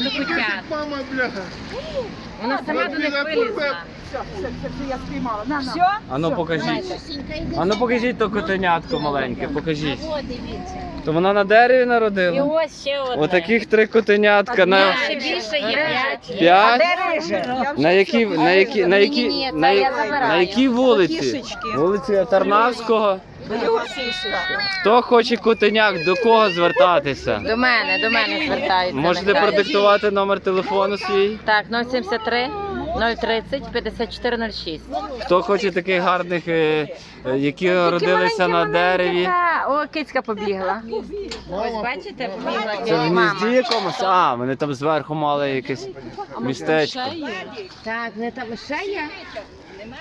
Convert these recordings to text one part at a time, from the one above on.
до котят. Мама, бляха. Вона сама до них вилізла. Все, все, все, все, я спіймала. На, на. Все? Ану покажіть. Ану покажіть то котенятко маленьке, покажіть. То вона на дереві І народила? ось ще одне. Отаких три котенятка на Ще більше є п'ять. п'ять. На якій на які на які на, я я- забираю. на якій вулиці? Кішечки. Вулиці Тарнавського. Хто хоче котеняк, до кого звертатися? До мене, до мене звертаються. Можете продиктувати номер телефону свій. Так, 073 030 54 06. Хто хоче таких гарних, е, е, які родилися на дереві. О, кицька побігла. Ось бачите, побігла. Це в гнізді якомусь? А, вони там зверху мали якесь містечко. Так, не там ще є.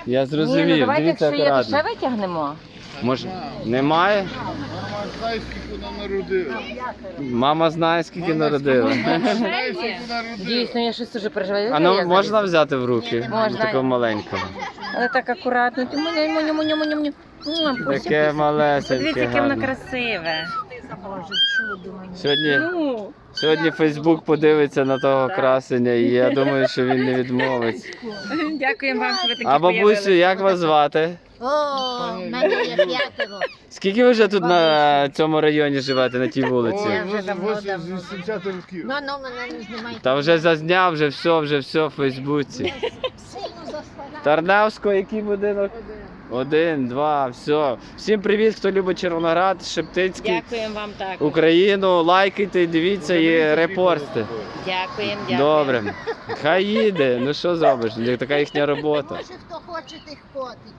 Я Ні, ну зрозумів, давайте, дивіться якщо є, то ще акуратно. витягнемо. Може, немає? Мама, знаєш, скільки вона народила. Мама знає, скільки народила. Скільки народила. Дійсно, я щось дуже переживаю. А ну можна взяти в руки? Можна. Такого маленького. Але так акуратно. Ти муня, муня, муня, муня, муня. М, пуся, Таке малесеньке. Дивіться, яке воно гарне. красиве. Сьогодні, Ну, сьогодні Фейсбук подивиться на того красення, і я думаю, що він не відмовиться. дякуємо вам, що ви такі А бабусю, появилися. як вас звати? О, в мене є п'ятеро. Скільки ви вже тут на цьому районі живете, на тій вулиці? Я вже Ой, давно, 80 років. Ну, ну, мене не знімайте. Та вже зазняв, вже все, вже все в Фейсбуці. Сильно. Тарнавського, який будинок? Один, два, все. Всім привіт, хто любить Червоноград, Шептицький, Дякуємо вам так. Україну. Лайкайте, дивіться і репостите. Дякуємо, дякуємо. Добре. Хай їде. Ну що зробиш? Така їхня робота. Може, хто хоче, тих котить.